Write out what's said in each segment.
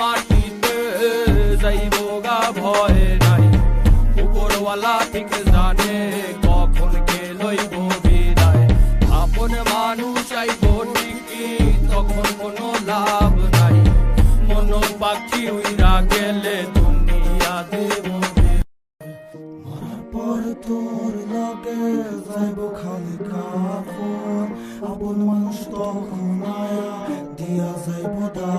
মাটিতে যাইব ভয় নাই। উপরওয়ালা ঠিক জানে কখন কে লইব বিদায়। আপন মানুষ আইব ঠিকই, তখন কোনো লাভ নাই। মন পাখি উইরা গেলে দুনিয়া দেব মরার পর তোর লাগে যাইব খালি কাপড়। আপন মানুষ তখন আয়া দিয়া যাইব দা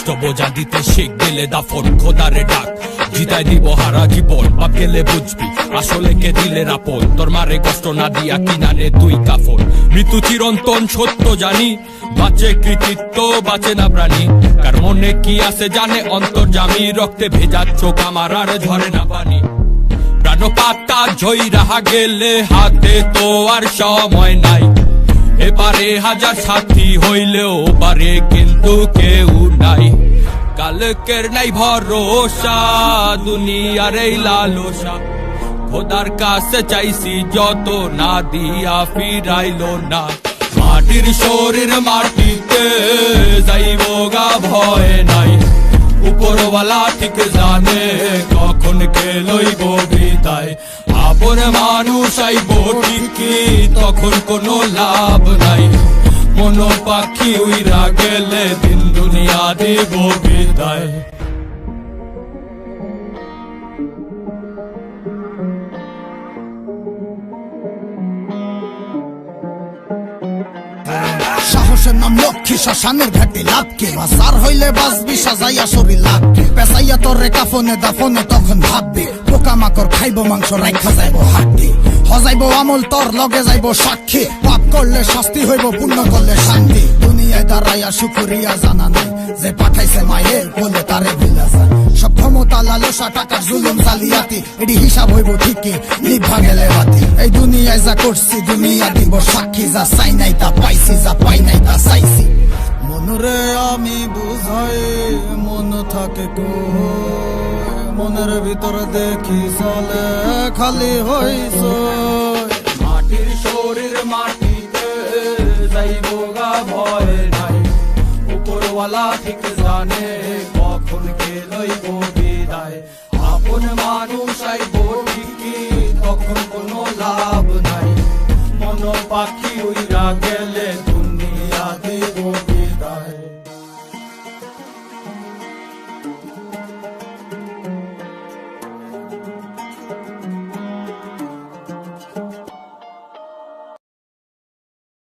কষ্ট বোঝা দিতে শিখ দিলে দাফন খোদারে ডাক। জিতাই দিব হারা জীবন, বাপ গেলে বুঝবি, আসলে কে দিলে আপন? তোর মারে কষ্ট না দিয়া কিনারে তুই কাফন। মৃত্যু চিরন্তন সত্য জানি, বাঁচে কৃতিত্ব, বাঁচে না প্রাণী। কার মনে কি আছে জানে অন্তর্জামী রক্তে ভেজা চোখ আমার আর ঝরে না পানি। প্রাণ পাতা ঝই রাহা গেলে হাতে তো আর সময় নাই। এবারে হাজার সাথী হইলেও পারে কিন্তু কেউ নাই কালকের নাই ভরসা, দুনিয়ার এই লালসা। খোদার কাছে চাইছি যত না দিয়া ফিরাইলো না। মাটির শরীর মাটিতে যাইব গা ভয় নাই। উপরওয়ালা ঠিক জানে কখন কে লইব বিদায় আপন মানুষ আইব ঠিকই, তখন কোনো লাভ নাই। মন পাখি উইরা গেলে দিন দুনিয়া দিব বিদায়। সাহসের নাম লক্ষ্মী, শ্মশানের ঘাটে লাভকে। বাসার হইলে বাসবি সাজাইয়া শরীর লাগবে পেশাইয়া তোর কাফনে দাফনে তখন ভাববে পোকা মাকড় খাইব, মাংস রাখা যাইব হাড্ডি হজাইব আমল, তোর লগে যাইব সাক্ষী। করলে শাস্তি হইব পুণ্য করলে শান্তি। দুনিয়ায় দাঁড়াইয়া শুকুরিয়া জানা নাই। যে পাঠাইছে মায়ে বলে তারে ভুলা যায়। সব ক্ষমতা লালসা টাকার জুলুম জালিয়াতি এটি হিসাব হইব ঠিকই নিভা গেলে বাতি। এই দুনিয়ায় যা করছি দুনিয়া দিব সাক্ষী যা চাই নাই তা পাইছি যা পাই নাই তা চাইছি। মনরে আমি বুঝাই মন থাকে কই। মনের ভিতরে দেখি চলে খালি হইছ। মাটির শরীর মাটিতে ওয়ালা ঠিক জানে কখন কে লইব বিদায় আপন মানুষ আইব ঠিকই তখন কোনো লাভ নাই মন পাখি উইরা গেলে দুনিয়া দেব